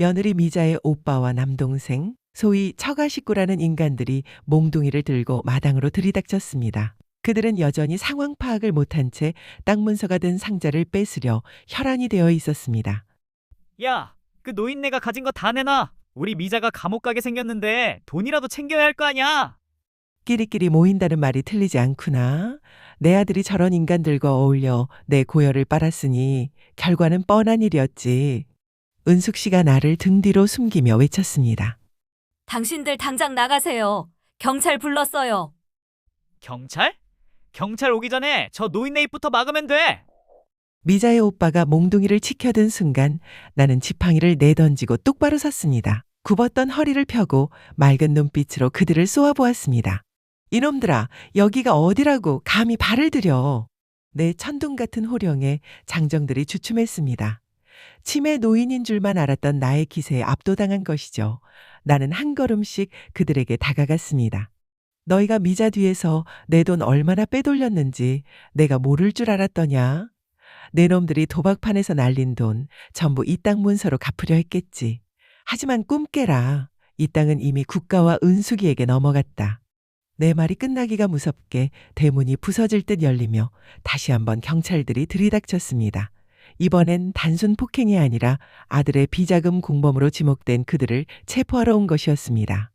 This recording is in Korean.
며느리 미자의 오빠와 남동생, 소위 처가 식구라는 인간들이 몽둥이를 들고 마당으로 들이닥쳤습니다. 그들은 여전히 상황 파악을 못한 채 땅 문서가 든 상자를 뺏으려 혈안이 되어 있었습니다. 야, 그 노인네가 가진 거 다 내놔. 우리 미자가 감옥 가게 생겼는데 돈이라도 챙겨야 할 거 아니야. 끼리끼리 모인다는 말이 틀리지 않구나. 내 아들이 저런 인간들과 어울려 내 고열을 빨았으니 결과는 뻔한 일이었지. 은숙 씨가 나를 등 뒤로 숨기며 외쳤습니다. 당신들 당장 나가세요. 경찰 불렀어요. 경찰? 경찰 오기 전에 저 노인 네 입부터 막으면 돼. 미자의 오빠가 몽둥이를 치켜든 순간 나는 지팡이를 내던지고 똑바로 섰습니다. 굽었던 허리를 펴고 맑은 눈빛으로 그들을 쏘아보았습니다. 이놈들아, 여기가 어디라고 감히 발을 들여. 내 천둥 같은 호령에 장정들이 주춤했습니다. 치매 노인인 줄만 알았던 나의 기세에 압도당한 것이죠. 나는 한 걸음씩 그들에게 다가갔습니다. 너희가 미자 뒤에서 내 돈 얼마나 빼돌렸는지 내가 모를 줄 알았더냐? 내 놈들이 도박판에서 날린 돈 전부 이 땅 문서로 갚으려 했겠지. 하지만 꿈 깨라. 이 땅은 이미 국가와 은숙이에게 넘어갔다. 내 말이 끝나기가 무섭게 대문이 부서질 듯 열리며 다시 한번 경찰들이 들이닥쳤습니다. 이번엔 단순 폭행이 아니라 아들의 비자금 공범으로 지목된 그들을 체포하러 온 것이었습니다.